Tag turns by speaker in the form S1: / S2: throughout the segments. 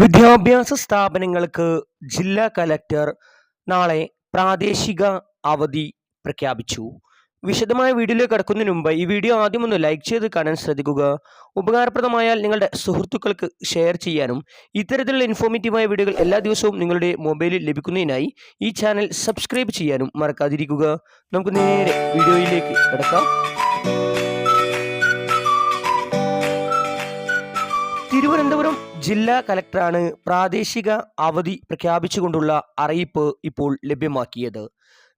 S1: വിദ്യാഭ്യാസ സ്ഥാപനങ്ങൾക്ക് ജില്ലാ കലക്ടർ നാളെ പ്രാദേശിക അവധി പ്രഖ്യാപിച്ചു. വിശദമായ വീഡിയോയിലേക്ക് കടക്കുന്നതിന് മുമ്പ് ഈ വീഡിയോ ആദ്യം ഒന്ന് ലൈക്ക് ചെയ്ത് കാണാൻ ശ്രദ്ധിക്കുക. ഉപകാരപ്രദമായാൽ നിങ്ങളുടെ സുഹൃത്തുക്കൾക്ക് ഷെയർ ചെയ്യാനും ഇത്തരത്തിലുള്ള ഇൻഫോർമേറ്റീവായ വീഡിയോകൾ എല്ലാ ദിവസവും നിങ്ങളുടെ മൊബൈലിൽ ലഭിക്കുന്നതിനായി ഈ ചാനൽ സബ്സ്ക്രൈബ് ചെയ്യാനും മറക്കാതിരിക്കുക. നമുക്ക് നേരെ വീഡിയോയിലേക്ക് കിടക്കാം. തിരുവനന്തപുരം ജില്ലാ കലക്ടറാണ് പ്രാദേശിക അവധി പ്രഖ്യാപിച്ചുകൊണ്ടുള്ള അറിയിപ്പ് ഇപ്പോൾ ലഭ്യമാക്കിയത്.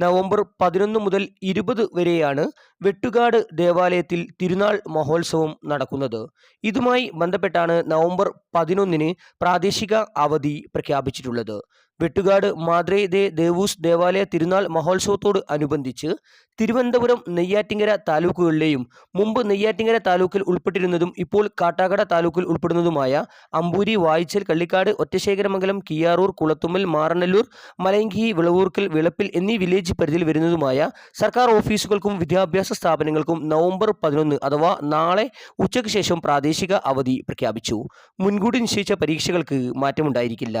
S1: നവംബർ പതിനൊന്ന് മുതൽ ഇരുപത് വരെയാണ് വെട്ടുകാട് ദേവാലയത്തിൽ തിരുനാൾ മഹോത്സവം നടക്കുന്നത്. ഇതുമായി ബന്ധപ്പെട്ടാണ് നവംബർ പതിനൊന്നിന് പ്രാദേശിക അവധി പ്രഖ്യാപിച്ചിട്ടുള്ളത്. വെട്ടുകാട് മാദ്രേ ദേ ദേവൂസ് ദേവാലയ തിരുനാൾ മഹോത്സവത്തോട് അനുബന്ധിച്ച് തിരുവനന്തപുരം നെയ്യാറ്റിങ്ങര താലൂക്കുകളിലെയും മുമ്പ് നെയ്യാറ്റിങ്ങര താലൂക്കിൽ ഉൾപ്പെട്ടിരുന്നതും ഇപ്പോൾ കാട്ടാക്കട താലൂക്കിൽ ഉൾപ്പെടുന്നതുമായ അമ്പൂരി വായിച്ചൽ കള്ളിക്കാട് ഒറ്റശേഖരമംഗലം കിയാറൂർ കുളത്തുമ്മൽ മാറനല്ലൂർ മലയങ്കി വിളവൂർക്കൽ വിളപ്പിൽ എന്നീ വില്ലേജ് പരിധിയിൽ വരുന്നതുമായ സർക്കാർ ഓഫീസുകൾക്കും വിദ്യാഭ്യാസ സ്ഥാപനങ്ങൾക്കും നവംബർ പതിനൊന്ന് അഥവാ നാളെ ഉച്ചയ്ക്ക് ശേഷം പ്രാദേശിക അവധി പ്രഖ്യാപിച്ചു. മുൻകൂട്ടി നിശ്ചയിച്ച പരീക്ഷകൾക്ക് മാറ്റമുണ്ടായിരിക്കില്ല.